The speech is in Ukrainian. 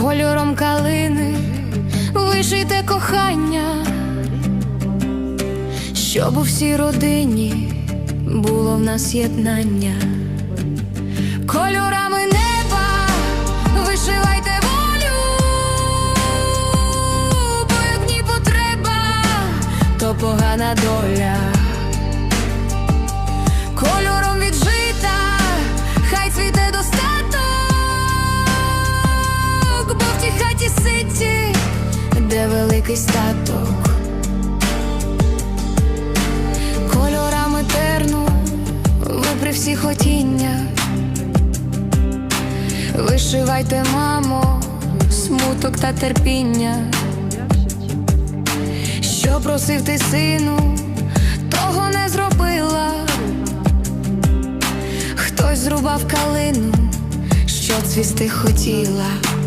кольором калини вишите кохання, щоб у всій родині було в нас єднання. Кольорами неба вишивайте волю, бо як в ній потреба, то погана доля. Хаті де великий статок. Кольорами терну, ви при всіх хотіннях. Вишивайте, мамо, смуток та терпіння. Що просив ти сину, того не зробила. Хтось зрубав калину, що цвісти хотіла.